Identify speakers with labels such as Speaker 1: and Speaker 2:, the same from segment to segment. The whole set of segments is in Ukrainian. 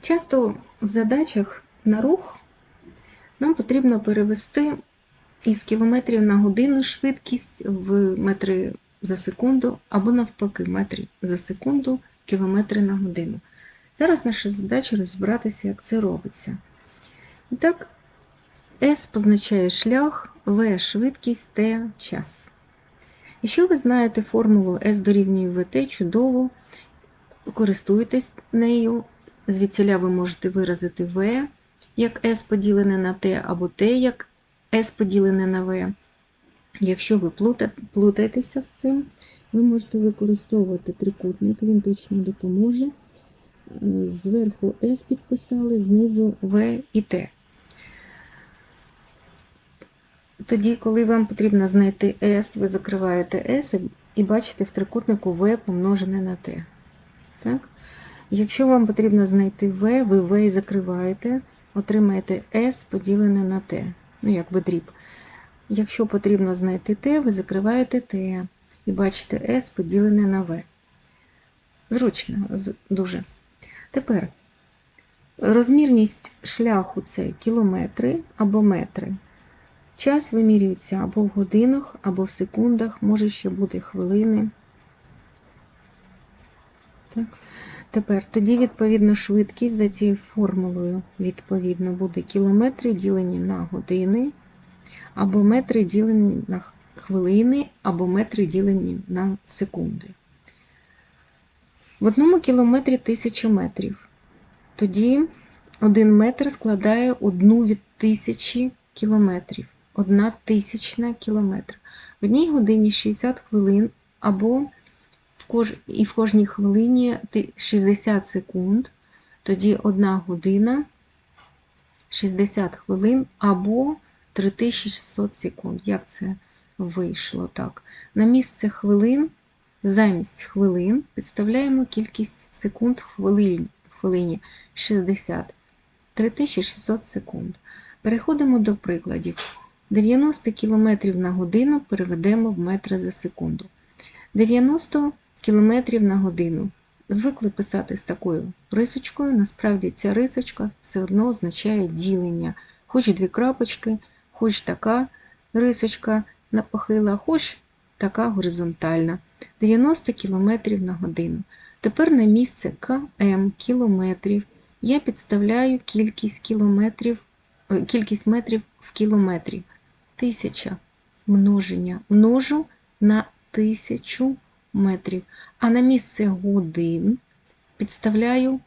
Speaker 1: Часто в задачах на рух нам потрібно перевести із кілометрів на годину швидкість в метри за секунду або навпаки метри за секунду, кілометри на годину. Зараз наша задача розібратися, як це робиться. І так, S позначає шлях, V швидкість, T час. Якщо ви знаєте формулу S дорівнює VT, чудово, користуйтесь нею. Звідсіля ви можете виразити V як S поділене на T, або T як S поділене на V. Якщо ви плутаєтеся з цим, ви можете використовувати трикутник, він точно допоможе. Зверху S підписали, знизу V і T. Тоді, коли вам потрібно знайти S, ви закриваєте S і бачите в трикутнику V помножене на T. Так? Якщо вам потрібно знайти V, ви V закриваєте, отримаєте S поділене на T. Ну, якби дріб. Якщо потрібно знайти T, ви закриваєте T і бачите S поділене на V. Зручно, дуже. Тепер розмірність шляху це кілометри або метри. Час вимірюється або в годинах, або в секундах, може ще бути хвилини. Так. Тепер тоді, відповідно, швидкість за цією формулою, відповідно, буде кілометри ділені на години, або метри ділені на хвилини, або метри ділені на секунди. В одному кілометрі 1000 метрів. Тоді один метр складає одну від тисячі кілометрів. Одна тисячна кілометр. В одній годині 60 хвилин або і в кожній хвилині 60 секунд, тоді 1 година 60 хвилин або 3600 секунд. Як це вийшло так? На місце хвилин, замість хвилин підставляємо кількість секунд в хвилині 60 3600 секунд. Переходимо до прикладів. 90 км на годину переведемо в метри за секунду. 90 км на годину. Звикли писати з такою рисочкою. Насправді ця рисочка все одно означає ділення. Хоч дві крапочки, хоч така рисочка напохила, хоч така горизонтальна. 90 км на годину. Тепер на місце КМ кілометрів я підставляю кількість кілометрів, е, кількість метрів в кілометрі. Тисяча множення множу на тисячу метрів. А на місце годин підставляю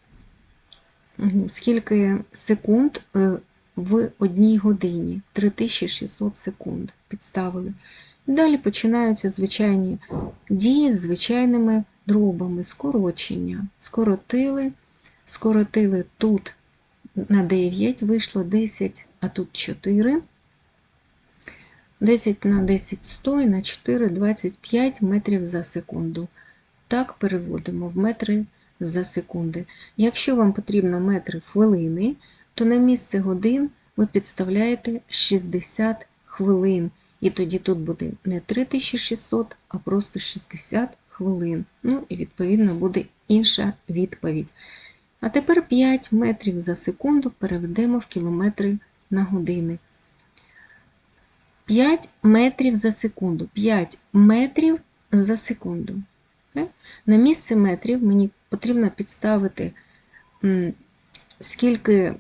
Speaker 1: скільки секунд е, в одній годині. 3600 секунд підставили. далі починаються звичайні дії з звичайними дробами, скорочення. Скоротили, скоротили тут на 9, вийшло 10, а тут 4. 10 на 10 100 і на 4 25 метрів за секунду. Так переводимо в метри за секунди. Якщо вам потрібно метри хвилини, то на місце годин ви підставляєте 60 хвилин. І тоді тут буде не 3600, а просто 60 хвилин. Ну і відповідно буде інша відповідь. А тепер 5 метрів за секунду переведемо в кілометри на години. 5 метрів за секунду. 5 метрів за секунду. На місце метрів мені потрібно підставити, скільки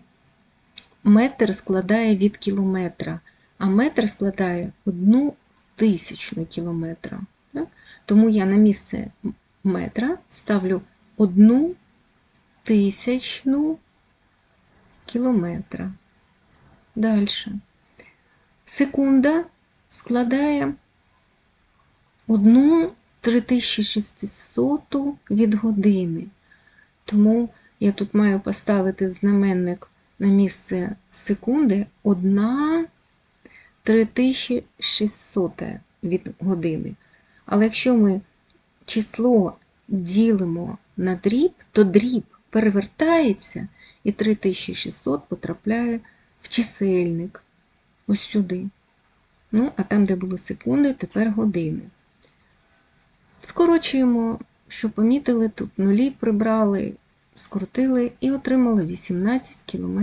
Speaker 1: метр складає від кілометра, а метр складає одну тисячну кілометра. Тому я на місце метра ставлю одну тисячну кілометра. Далі. Секунда складає 1 3600 від години. Тому я тут маю поставити знаменник на місце секунди 1 3600 від години. Але якщо ми число ділимо на дріб, то дріб перевертається і 3600 потрапляє в чисельник ось сюди. Ну, а там, де були секунди, тепер години. Скорочуємо, що помітили, тут нулі прибрали, скрутили і отримали 18 км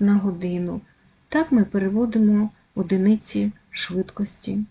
Speaker 1: на годину. Так ми переводимо одиниці швидкості.